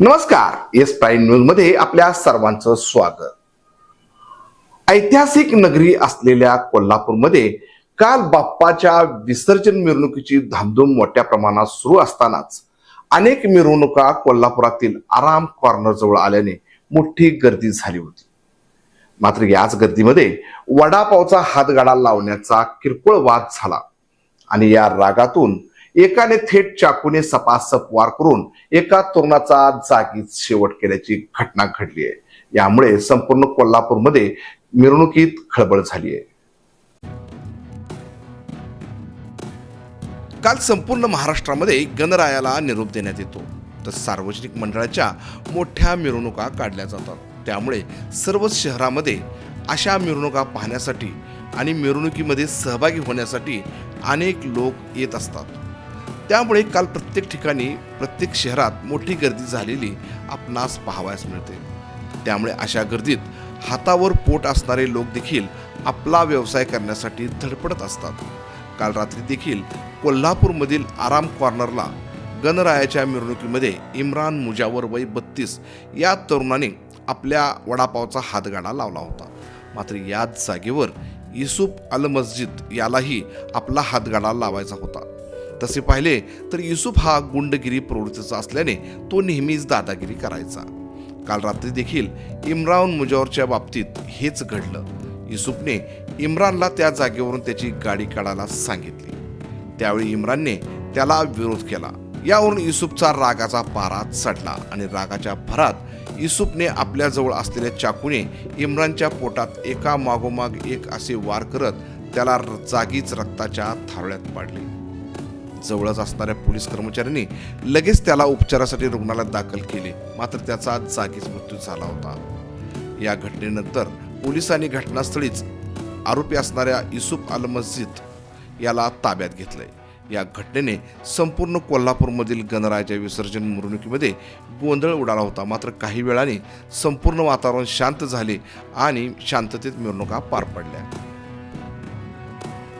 नमस्कार S prime न्यूजमध्ये आपल्या सर्वांचं स्वागत. ऐतिहासिक नगरी असलेल्या कोल्हापूरमध्ये काल बाप्पाच्या विसर्जन मिरवणुकीची धामधूम मोठ्या प्रमाणात सुरू असतानाच अनेक मिरवणुका कोल्हापुरातील आराम कॉर्नर जवळ आल्याने मोठी गर्दी झाली होती. मात्र याच गर्दीमध्ये वडापावचा हातगाडा लावण्याचा किरकोळ वाद झाला आणि या रागातून एकाने थेट चाकूने सपासप वार करून एका तरुणाचा जागीच शेवट केल्याची घटना घडली आहे. यामुळे संपूर्ण कोल्हापूरमध्ये मिरवणुकीत खळबळ झाली आहे. काल संपूर्ण महाराष्ट्रामध्ये गणरायाला निरोप देण्यात येतो. तर सार्वजनिक मंडळाच्या मोठ्या मिरवणुका काढल्या जातात. त्यामुळे सर्वच शहरामध्ये अशा मिरवणुका पाहण्यासाठी आणि मिरवणुकीमध्ये सहभागी होण्यासाठी अनेक लोक येत असतात. त्यामुळे काल प्रत्येक ठिकाणी प्रत्येक शहरात मोठी गर्दी झालेली आपणास पाहावयास मिळते. त्यामुळे अशा गर्दीत हातावर पोट असणारे लोक देखील आपला व्यवसाय करण्यासाठी धडपडत असतात. काल रात्री देखील कोल्हापूरमधील आराम कॉर्नरला गणरायाच्या मिरवणुकीमध्ये इम्रान मुजावर वय बत्तीस या तरुणाने आपल्या वडापावचा हातगाडा लावला होता. मात्र याच जागेवर युसुफ अल मस्जिद यालाही आपला हातगाडा लावायचा होता. तसे पाहिले तर युसुफ हा गुंडगिरी प्रवृत्तीचा असल्याने तो नेहमीच दादागिरी करायचा. काल रात्री देखील इम्रान मुजावरच्या बाबतीत हेच घडलं. युसुफने इम्रानला त्या जागेवरून त्याची गाडी काढायला सांगितली. त्यावेळी इम्रानने त्याला विरोध केला. यावरून युसुफचा रागाचा पारा चढला आणि रागाच्या भरात युसुफने आपल्याजवळ असलेल्या चाकूने इम्रानच्या पोटात एका मागोमाग एक असे वार करत त्याला र- जागीच रक्ताच्या थारोळ्यात पाडले. जवळच असणाऱ्या पोलीस कर्मचाऱ्यांनी लगेच त्याला उपचारासाठी रुग्णालयात दाखल केले. मात्र त्याचा जागीच मृत्यू झाला होता. या घटनेनंतर पोलिसांनी घटनास्थळीच आरोपी असणाऱ्या युसुफ अल मस्जिद याला ताब्यात घेतलंय. या घटनेने संपूर्ण कोल्हापूरमधील गणरायाच्या विसर्जन मिरवणुकीमध्ये गोंधळ उडाला होता. मात्र काही वेळाने संपूर्ण वातावरण शांत झाले आणि शांततेत मिरवणुका पार पडल्या.